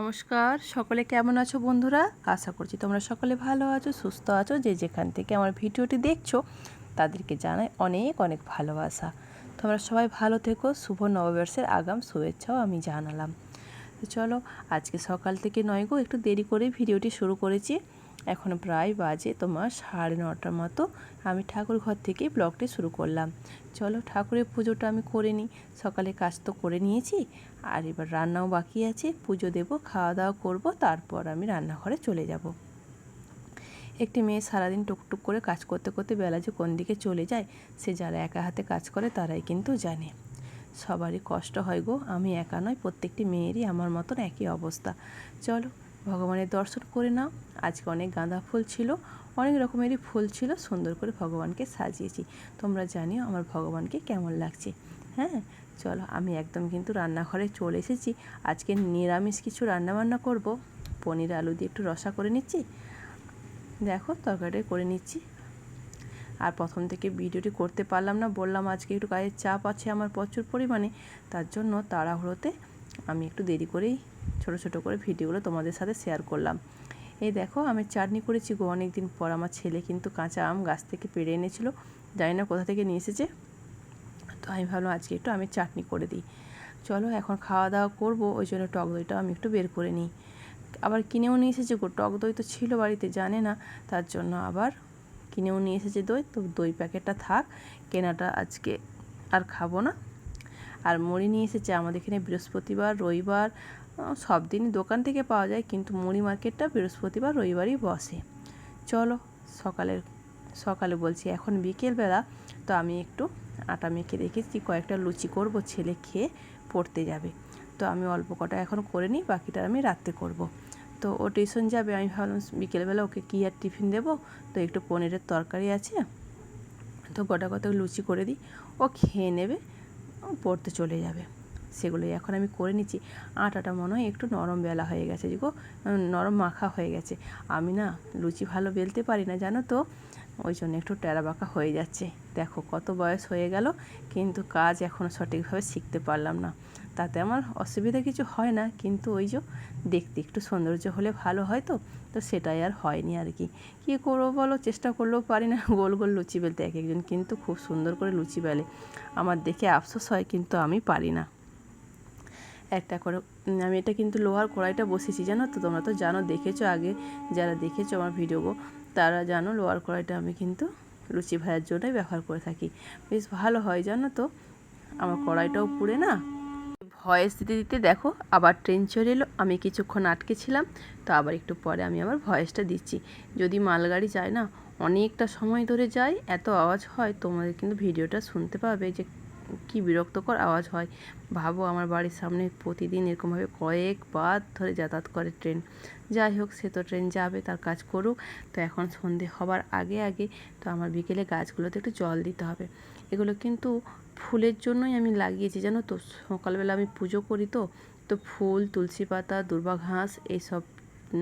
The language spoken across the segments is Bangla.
নমস্কার। সকলে কেমন আছো বন্ধুরা? আশা করছি তোমরা সকলে ভালো আছো, সুস্থ আছো। যে যেখান থেকে আমার ভিডিওটি দেখছ, তাদেরকে জানাই অনেক অনেক ভালোবাসা। তোমরা সবাই ভালো থেকো, শুভ নববর্ষের আগাম শুভেচ্ছাও আমি জানালাম। তো চলো, আজকে সকাল থেকে নয় গো, একটু দেরি করে ভিডিওটি শুরু করেছি। এখন প্রায় বাজে তোমার সাড়ে নটার মতো। আমি ঠাকুর ঘর থেকে ব্লগটি শুরু করলাম। চলো ঠাকুরের পুজোটা আমি করে নিই। সকালে কাজ তো করে নিয়েছি। আর এবার রান্নাও বাকি আছে। পুজো দেব খাওয়া দাওয়া করব, তারপর আমি রান্নাঘরে চলে যাব। একটি মেয়ে সারাদিন টুকটুক করে কাজ করতে করতে বেলা যে কোন দিকে চলে যায়, সে যারা একা হাতে কাজ করে তারাই কিন্তু জানে। সবারই কষ্ট হয় গো। আমি একা নয় প্রত্যেকটি মেয়েরই আমার মতন একই অবস্থা। চলো ভগবানের দর্শন করে নাও। আজকে অনেক গাঁদা ফুল ছিল, অনেক রকমেরই ফুল ছিল, সুন্দর করে ভগবানকে সাজিয়েছি। তোমরা জানিও আমার ভগবানকে কেমন লাগছে। হ্যাঁ চলো আমি একদম কিন্তু রান্নাঘরে চলে এসেছি। আজকে নিরামিষ কিছু রান্নাবান্না করব। পনির আলু দিয়ে একটু রসা করে নিচ্ছি। দেখো তরকারিটা করে নিচ্ছি। আর প্রথম থেকে ভিডিওটি করতে পারলাম না, বললাম আজকে একটু কাজের চাপ আছে আমার প্রচুর পরিমাণে, তার জন্য তাড়াহুড়োতে আমি একটু দেরি করেই ছোট ছোট করে ভিডিওগুলো তোমাদের সাথে শেয়ার করলাম। এই দেখো, আমি চাটনি করেছি গো অনেক দিন পর। আমার ছেলে কিন্তু কাঁচা আম গাছ থেকে পেড়ে এনেছিল। জানি না কোথা থেকে নিয়ে এসেছে। তো আমি ভাবলাম আজকে একটু আমি চাটনি করে দিই। চলো এখন খাওয়া দাওয়া করব, ওই জন্য টক দইটা আমি একটু বের করে নিই। আবার কিনেও নিয়ে এসেছে গো। টক দই তো ছিল বাড়িতে, জানে না। তার জন্য আবার কিনেও নিয়ে এসেছে দই। তো দই প্যাকেটটা থাক, কেনাটা আজকে আর খাব না। আর মুড়ি নিয়ে এসেছে আমাদের এখানে বৃহস্পতিবার, রবিবার সব দিনই দোকান থেকে পাওয়া যায়, কিন্তু মুড়ি মার্কেটটা বৃহস্পতিবার, রবিবারই বসে। চলো, সকালের, সকালে বলছি, এখন বিকেলবেলা, তো আমি একটু আটা মেখে রেখেছি, কয়েকটা লুচি করব, ছেলে খেয়ে পড়তে যাবে। তো আমি অল্প কটা এখন করে নিই, বাকিটা আমি রাত্রে করব। তো ও টিউশন যাবে, আমি ভাবলাম বিকেলবেলা ওকে কী আর টিফিন দেবো? তো একটু পনিরের তরকারি আছে। তো গোটা কত লুচি করে দিই, ও খেয়ে নেবে পড়তে চলে যাবে। সেগুলোই। এখন আমি করে নিচ্ছি। আটাটা মনে হয় একটু নরম বেলা হয়ে গেছে গো। নরম মাখা হয়ে গেছে। আমি না লুচি ভালো বেলতে পারি না, জানো তো? ওই জন্য একটু টেরা বাঁকা হয়ে যাচ্ছে। দেখো কত বয়স হয়ে গেল, কিন্তু কাজ এখনও সঠিকভাবে শিখতে পারলাম না। তাতে আমার অসুবিধা কিছু হয় না, কিন্তু ওই যে দেখতে একটু সৌন্দর্য হলে ভালো হয় তো? তো সেটাই আর হয়নি আর কি। কী করব বলো? চেষ্টা করলেও পারি না। গোল গোল লুচি বেলতে। এক একজন কিন্তু খুব সুন্দর করে লুচি বেলে। আমার দেখে আফসোস হয়, কিন্তু আমি পারি না। একটা করে। আমি এটা কিন্তু লোহার কড়াইটা বসেছি জানো তো? তোমরা তো জানো, দেখেছ আগে, যারা দেখেছ আমার ভিডিও তারা জানো লোহার কড়াইটা আমি কিন্তু লুচি ভাজার জন্যই ব্যবহার করে থাকি। বেশ ভালো হয়, জানো তো? আমার কড়াইটাও পুড়ে না? ভয়েস দিতে দিতে দেখো, আবার ট্রেন চলে এলো, আমি কিছুক্ষণ আটকে ছিলাম, তো আবার একটু পরে আমি আবার ভয়েসটা দিচ্ছি। যদি মালগাড়ি যায় না, অনেকটা সময় ধরে যায়, এত আওয়াজ হয়, তোমাদের কিন্তু ভিডিওটা শুনতে পাবে যে কি বিরক্তকর আওয়াজ হয়। ভাবো, আমার বাড়ির সামনে প্রতিদিন এরকমভাবে কয়েকবার ধরে যাতায়াত করে ট্রেন। যাই হোক, সে তো ট্রেন যাবে, তার কাজ করুক। তো এখন সন্ধে হবার আগে আগে তো আমার বিকেলে গাছগুলোতে একটু জল দিতে হবে। এগুলো কিন্তু ফুলের জন্যই আমি লাগিয়েছি, জানো তো? সকালবেলা আমি পুজো করি তো তো ফুল, তুলসী পাতা, দুর্বা ঘাস এইসব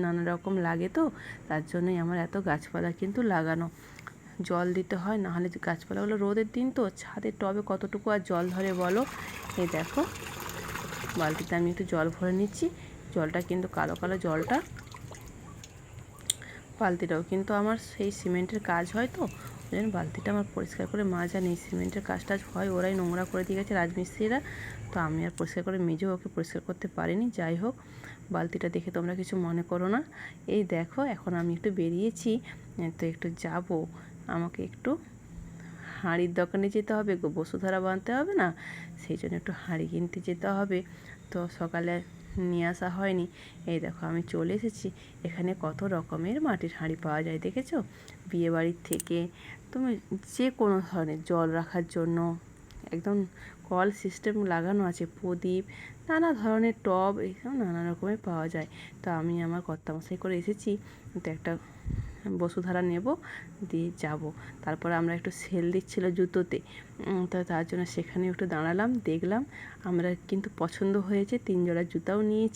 নানা রকম লাগে তো? তার জন্যই আমার এত গাছপালা কিন্তু লাগানো। জল দিতে হয়, নাহলে গাছপালাগুলো রোদের দিন তো, ছাদের টবে কতটুকু আর জল ধরে বলো? এই দেখো, বালতিতে আমি একটু জল ভরে নিচ্ছি। জলটা কিন্তু কালো কালো জলটা। বালতিটাও কিন্তু আমার সেই সিমেন্টের কাজ হয় তো, ওই জন্য বালতিটা আমার পরিষ্কার করে মাজা নেই। সিমেন্টের কাজ টাজ হয়, ওরাই নোংরা করে দিয়ে গেছে রাজমিস্ত্রিরা। তো আমি আর পরিষ্কার করে মেজেও ওকে পরিষ্কার করতে পারিনি, যাই হোক। বালতিটা দেখে তোমরা কিছু মনে করো না। এই দেখো, এখন আমি একটু বেরিয়েছি, তো একটু যাব। আমাকে একটু হাঁড়ির দোকানে যেতে হবে, গো বসুধারা বাঁধতে হবে না, সেই জন্য একটু হাঁড়ি কিনতে যেতে হবে। তো সকালে নিয়ে আসা হয়নি। এই দেখো আমি চলে এসেছি। এখানে কত রকমের মাটির হাঁড়ি পাওয়া যায় দেখেছ? বিয়েবাড়ির থেকে তুমি যে কোনো ধরনের জল রাখার জন্য একদম কল সিস্টেম লাগানো আছে, প্রদীপ, নানা ধরনের টব এইসব নানা রকমের পাওয়া যায়। তো আমি আমার কর্তামশাই করে এসেছি। তো একটা বসুধারা নেব, দিয়ে যাব। তারপর আমরা একটু সেল দিচ্ছিল জুতোতে। তো তার জন্য সেখানে একটু দাঁড়ালাম, দেখলাম। আমরা কিন্তু পছন্দ হয়েছে তিন জোড়া জুতাও নিয়েছি।